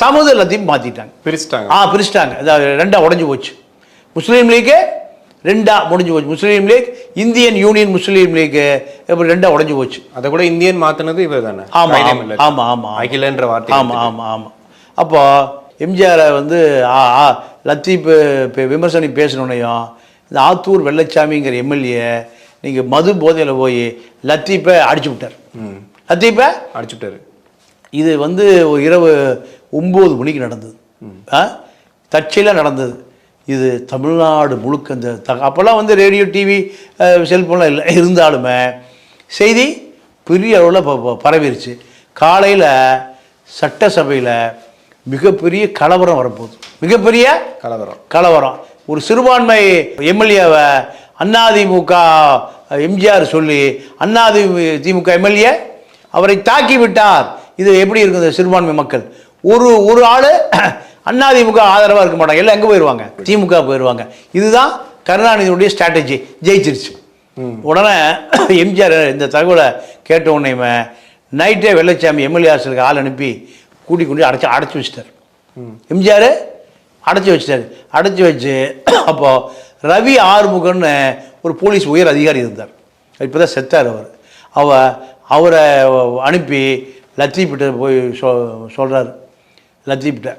சமூக எல்லாத்தையும் மாற்றிட்டாங்க பிரிச்சுட்டாங்க. ஆ பிரிச்சிட்டாங்க. அதாவது ரெண்டா உடைஞ்சு போச்சு. முஸ்லீம் லீக்கு ரெண்டா முடிஞ்சு போச்சு. Muslim League Indian Union Muslim League இப்படி ரெண்டா உடைஞ்சு போச்சு. அதை கூட இந்தியன் மாத்துனது இவர் தானே? ஆமா காயிதே ஆமா மில்லத். ஆமா ஆமா அகிலன்ற வார்த்தை ஆமா ஆமா ஆமா. அப்போ எம்ஜிஆரை வந்து லத்தீப் விமர்சனம் பேசணுன்னையும் இந்த ஆத்தூர் வெள்ளச்சாமிங்கிற எம்எல்ஏ நீங்கள் மது போதையில் போய் லத்தீப்பை அடிச்சு விட்டார். லத்தீப்பை அடிச்சுட்டாரு இது வந்து ஒரு இரவு ஒம்பது மணிக்கு நடந்தது. தற்செயலாக நடந்தது. இது தமிழ்நாடு முழுக்க இந்த த அப்போல்லாம் வந்து ரேடியோ டிவி செல்ஃபோன்லாம் இல்லை. இருந்தாலுமே செய்தி பெரிய அளவில் ப- ப- பரவிருச்சு. காலையில் சட்டசபையில் மிகப்பெரிய கலவரம் வரப்போகுது. மிகப்பெரிய கலவரம். கலவரம். ஒரு சிறுபான்மை எம்எல்ஏவை அதிமுக எம்ஜிஆர் சொல்லி அண்ணாதி திமுக எம்எல்ஏ அவரை தாக்கி விட்டார். இது எப்படி இருக்குது சிறுபான்மை மக்கள்? ஒரு ஒரு ஆள் அதிமுக ஆதரவாக இருக்க மாட்டாங்க. எல்லாம் எங்கே போயிடுவாங்க திமுக போயிடுவாங்க இதுதான் கருணாநிதியுடைய ஸ்ட்ராட்டஜி ஜெயிச்சிருச்சு. உடனே எம்ஜிஆர் இந்த தகவலை கேட்ட உடனேயுமே நைட்டே வெள்ளச்சாமி எம்எல்ஏ ஆசிரியருக்கு ஆள் அனுப்பி கூட்டி கொண்டு அடைச்சி அடைச்சி வச்சிட்டார். எம்ஜிஆர் அடைச்சி வச்சிட்டாரு. அடைச்சி வச்சு அப்போ ரவி ஆறுமுகன்னு ஒரு போலீஸ் உயர் அதிகாரி இருந்தார். இப்போ தான் செத்தார் அவர். அவ அவரை அனுப்பி லத்தீப்பிட்ட போய் சொ சொல்கிறார் லத்தீப்பிட்ட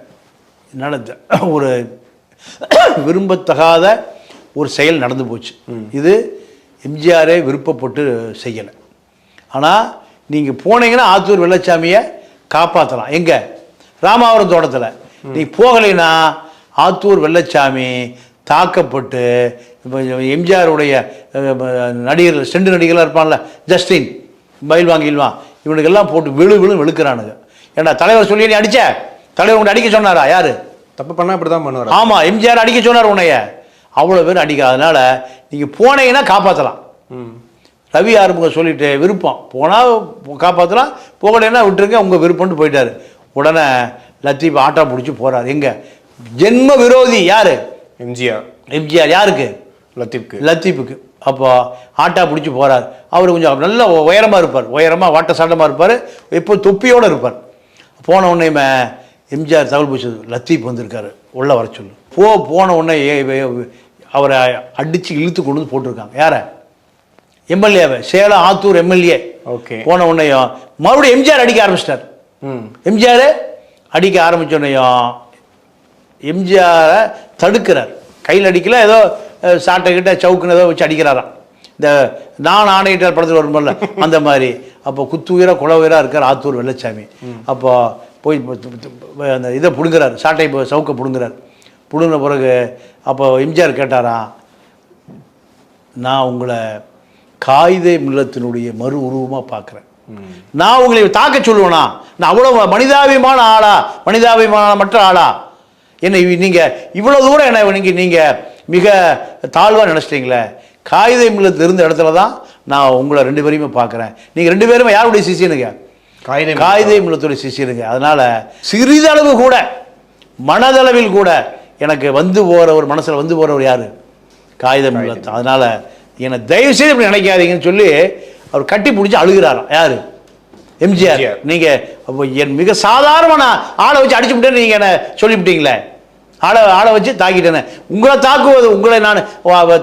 நடந்த ஒரு விரும்பத்தகாத ஒரு செயல் நடந்து போச்சு. இது எம்ஜிஆரே விருப்பப்பட்டு செய்யலை. ஆனால் நீங்கள் போனீங்கன்னா ஆத்தூர் வெள்ளச்சாமியை காப்பாற்றலாம் எங்கே? ராமாவரம் தோட்டத்தில். நீ போகலைன்னா ஆத்தூர் வெள்ளச்சாமி தாக்கப்பட்டு எம்ஜிஆருடைய அஹ், நடிகர்கள் செண்டு நடிகர்களாக இருப்பான்ல ஜஸ்டின் பயில் வாங்கிடுவான். இவனுக்கெல்லாம் போட்டு விழு விழு வெளுக்கிறானுங்க. ஏன்னா தலைவர் சொல்லி நீ அடிச்ச? தலைவர் உன்னை அடிக்க சொன்னாரா? யாரு? தப்பு பண்ணா அப்படிதான் பண்ணுவார். ஆமா எம்ஜிஆர் அடிக்க சொன்னார் உன்னைய. அவ்வளோ பேர் அடிக்க அதனால நீங்கள் போனீங்கன்னா காப்பாற்றலாம் ரவி ஆறுமுகம் சொல்லிட்டு விருப்பம். போனால் காப்பாற்றலாம் போகலைன்னா விட்டுருங்க உங்கள் விருப்பம்னு போயிட்டாரு. உடனே லத்தீப் ஆட்டா பிடிச்சி போறாரு. எங்க? ஜென்ம விரோதி யாரு? எம்ஜிஆர். எம்ஜிஆர் யாருக்கு? லத்தீப்க்கு. லத்தீப்புக்கு. அப்போ ஆட்டா பிடிச்சி போறார். அவர் கொஞ்சம் நல்ல உயரமாக இருப்பார். உயரமாக வாட்ட சாட்டமாக இருப்பார். எப்போ தொப்பியோடு இருப்பார். போன உடனே எம்ஜிஆர் தகவல் போச்சு லத்தீப் வந்திருக்காரு. உள்ள வர சொல்லு. போ போன உடனே அவரை அடித்து இழுத்து கொண்டு வந்து போட்டிருக்காங்க. யாரை? எம்எல்ஏவை. சேலம் ஆத்தூர் எம்எல்ஏ. ஓகே. போன உடனேயும் மறுபடியும் எம்ஜிஆர் அடிக்க ஆரம்பிச்சிட்டார். ம். எம்ஜிஆர் அடிக்க ஆரம்பிச்ச உடனேயும் எம்ஜிஆரை தடுக்கிறார். கையில் அடிக்கல. ஏதோ சாட்டை கிட்ட சவுக்குன்னு ஏதோ வச்சு அடிக்கிறாராம். இந்த நான் ஆணையிட்டார் படத்தில் வரும்போல அந்த மாதிரி. அப்போ குத்துவயிரா குல உயிரா இருக்கார் ஆத்தூர் வெள்ளச்சாமி. அப்போ போய் அந்த இதை பிடுங்குறார். சாட்டை இப்போ சவுக்கை பிடுங்குறாரு. பிடுங்கின பிறகு அப்போ எம்ஜிஆர் கேட்டாரா நான் உங்களை காகித மில்லத்தினுடைய மறு உருவமாக பார்க்குறேன். நான் உங்களை தாக்க சொல்லுவேனா? நான் அவ்வளோ மனிதாபிமான ஆளா? மனிதாபிமான மற்ற ஆளா? என்ன நீங்கள் இவ்வளோ தூரம் என்ன நீங்கள் நீங்கள் மிக தாழ்வாக நினச்சிட்டீங்களே? காகித மில்லத்தில் இருந்த இடத்துல தான் நான் உங்களை ரெண்டு பேரையுமே பார்க்குறேன். நீங்கள் ரெண்டு பேருமே யாருடைய சிசியனுங்க காயிதே காகித மில்லத்துடைய சிசியனுங்க அதனால் சிறிதளவு கூட மனதளவில் கூட எனக்கு வந்து போகிற ஒரு மனசில் வந்து போகிறவர் யார்? காகிதம் இல்லத்து அதனால் என்னை தயவு செய்து இப்படி நினைக்காதீங்கன்னு சொல்லி அவர் கட்டி பிடிச்சி அழுகிறாராம். யார்? எம்ஜிஆர். நீங்கள் என் மிக சாதாரணமான ஆளை வச்சு அடிச்சு விட்டேன்னு நீங்கள் என்ன சொல்லிவிட்டீங்களே? ஆளை ஆளை வச்சு தாக்கிட்டேனே. உங்களை தாக்குவது உங்களை நான்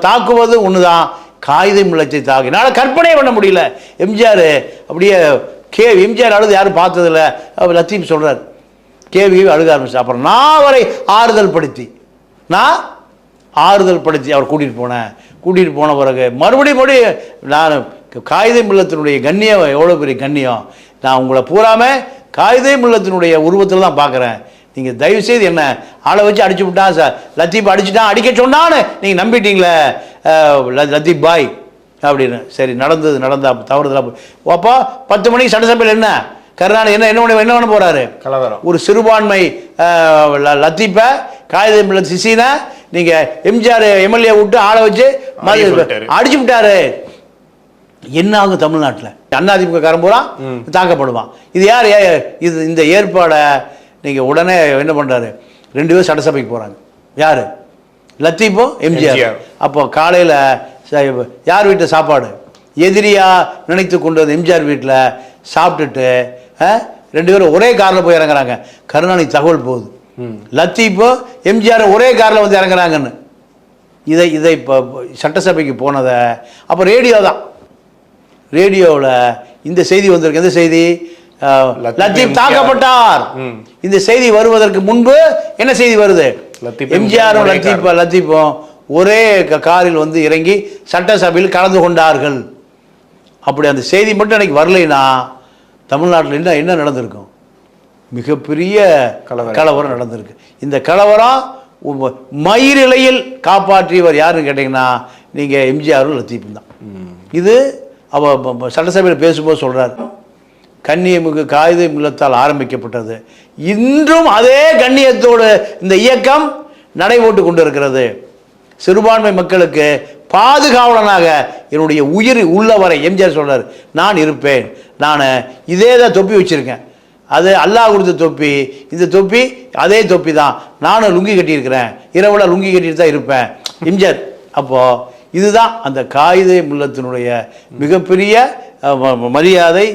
தாக்குவது ஒன்று தான் காகிதம் இல்லத்தை தாக்கு கற்பனையே பண்ண முடியல. எம்ஜிஆர் அப்படியே கே எம்ஜிஆர் அழுது யாரும் பார்த்ததில்ல. அவர் சொல்கிறார் கேவி அழுக ஆரம்பிச்சு அப்புறம் நான் அவரை ஆறுதல் படுத்தி நான் ஆறுதல் படுத்தி அவர் கூட்டிகிட்டு போனேன். கூட்டிகிட்டு போன பிறகு மறுபடியும் மறுபடியும் நான் காகித மில்லத்தினுடைய கண்ணியம் எவ்வளோ பெரிய கண்ணியம். நான் உங்களை பூராமல் காகித மில்லத்தினுடைய உருவத்தில் தான் பார்க்குறேன். நீங்கள் தயவுசெய்து என்ன ஆளை வச்சு அடிச்சு விட்டான் சார் லத்தீப் அடிச்சுட்டான் அடிக்க சொன்னான்னு நீங்கள் நம்பிட்டீங்களே லத்தீப் பாய் அப்படின்னு. சரி நடந்தது நடந்தா தவறுதலா அப்போ பத்து மணிக்கு சட்டசபையில் என்ன? கருணாநிதி என்ன என்ன பண்ண என்ன பண்ண போறாரு? கலவரம். ஒரு சிறுபான்மை லத்தீப்பை காகித சிசினை நீங்க எம்ஜிஆர் எம்எல்ஏ விட்டு ஆளை வச்சு. அடிச்சு விட்டாரு. என்ன ஆகும் தமிழ்நாட்டில்? அதிமுக காரன் பூரா தாக்கப்படுவான். இது யார் இது இந்த ஏற்பாடை நீங்க உடனே என்ன பண்றாரு? ரெண்டு பேரும் சட்டசபைக்கு போறாங்க. யாரு? லத்தீப்பும் எம்ஜிஆர். அப்போ காலையில் யார் வீட்டு சாப்பாடு? எதிரியா நினைத்து கொண்டு வந்து எம்ஜிஆர் வீட்டில் சாப்பிட்டுட்டு ரெண்டு பேரும் ஒரே காரில் போய் இறங்குறாங்க. கருணாநிதி தகவல் போகுது. லத்தீஃபோ எம்ஜிஆர் ஒரே காரில் வந்து இறங்குறாங்கன்னு. இதை இதை இப்போ சட்டசபைக்கு போனதை அப்போ ரேடியோ தான். ரேடியோவில் இந்த செய்தி வந்திருக்கு. எந்த செய்தி? லத்தீப். தாக்கப்பட்டார். இந்த செய்தி வருவதற்கு முன்பு என்ன செய்தி வருது? எம்ஜிஆரும் லத்தீப் லத்தீப்பும் ஒரே காரில் வந்து இறங்கி சட்டசபையில் கலந்து கொண்டார்கள். அப்படி அந்த செய்தி மட்டும் எனக்கு வரலைன்னா தமிழ்நாட்டில் என்ன என்ன நடந்திருக்கும்? மிகப்பெரிய கலவரம். கலவரம் நடந்திருக்கு. இந்த கலவரம் மயிரிழையில் காப்பாற்றியவர் யாருன்னு கேட்டிங்கன்னா நீங்கள் எம்ஜிஆரும் லத்தீப்பும் தான். இது அவ சட்டசபையில் பேசும்போது சொல்றார். கண்ணியமிகு காகிதம் இல்லத்தால் ஆரம்பிக்கப்பட்டது. இன்றும் அதே கண்ணியத்தோடு இந்த இயக்கம் நடைபோட்டு கொண்டிருக்கிறது. சிறுபான்மை மக்களுக்கு பாதுகாவலனாக என்னுடைய உயிர் உள்ளவரை எம்ஜிஆர் சொல்கிறார் நான் இருப்பேன். நான் இதே தான் தொப்பி வச்சுருக்கேன். அது அல்லாஹ் கொடுத்த தொப்பி. இந்த தொப்பி அதே தொப்பி தான். நானும் லுங்கி கட்டியிருக்கிறேன். இரவில் லுங்கி கட்டிட்டு தான் இருப்பேன். எம்ஜிஆர் அப்போது இதுதான் அந்த காகித முல்லத்தினுடைய மிகப்பெரிய ம- மரியாதை